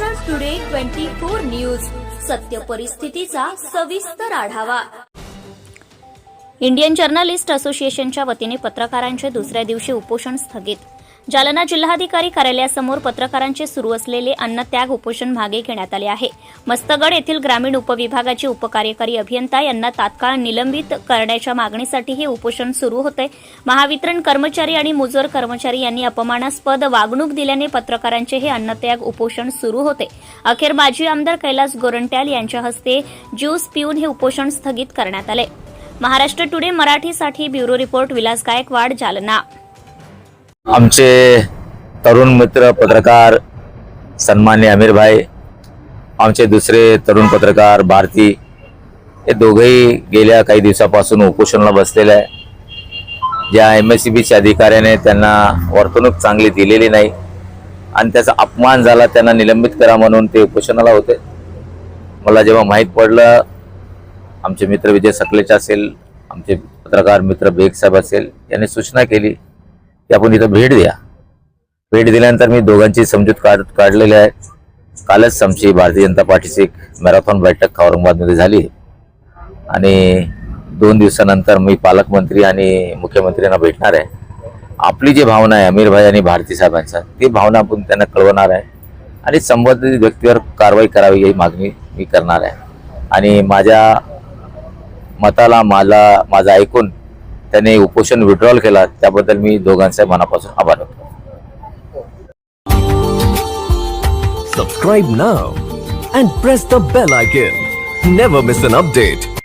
Maharashtra today twenty four news सत्य परिस्थितीचा सविस्तर आढावा. इंडियन जर्नलिस्ट असोसिएशनच्या वतीने पत्रकारांचे दुसऱ्या दिवशी उपोषण स्थगित. जालना जिल्हाधिकारी कार्यालयासमोर पत्रकारांचे सुरू असलेले अन्नत्याग उपोषण मागे घेण्यात आले आहे. मस्तगड येथील ग्रामीण उपविभागाचे उपकार्यकारी अभियंता यांना तात्काळ निलंबित करण्याच्या मागणीसाठी हे उपोषण सुरू होते. महावितरण कर्मचारी आणि मुजोर कर्मचारी यांनी अपमानास्पद वागणूक दिल्याने पत्रकारांचे हे अन्नत्याग उपोषण सुरू होते. अखेर माजी आमदार कैलास गोरंट्याल यांच्या हस्ते ज्यूस पिऊन हे उपोषण स्थगित करण्यात आले. महाराष्ट्र टुडे मराठीसाठी ब्युरो रिपोर्ट विलास गायकवाड जालना. आमचे तरुण मित्र पत्रकार सन्मान्य आमिर भाई आमचे दुसरे तरुण पत्रकार भारती हे दोघेही गेल्या काही दिवसापासून उपोषणाला बसलेले आहे. ज्या एम एस सी बीच्या अधिकाऱ्याने त्यांना वर्तणूक चांगली दिलेली नाही आणि त्याचा अपमान झाला त्यांना निलंबित करा म्हणून ते उपोषणाला होते. मला जेव्हा माहीत पडलं आमचे मित्र विजय सकलेचा असेल आमचे पत्रकार मित्र बेग साहेब असेल यांनी सूचना केली. की आपण इथं भेट द्या. भेट दिल्यानंतर मी दोघांची समजूत काढ काढलेली आहे. कालच आमची भारतीय जनता पार्टीची एक मॅरेथॉन बैठक औरंगाबादमध्ये झाली. आणि दोन दिवसानंतर मी पालकमंत्री आणि मुख्यमंत्र्यांना भेटणार आहे. आपली जी भावना आहे अमीर भाई आणि भारती साहेबांचा ती भावना आपण त्यांना कळवणार आहे. आणि संबंधित व्यक्तीवर कारवाई करावी ही मागणी मी करणार आहे. आणि माझ्या मताला मला माझं ऐकून त्यांनी उपोषण विड्रॉल केला त्याबद्दल मी दोघांचे मनापासून आभार व्यक्त subscribe now and press the bell icon never miss an update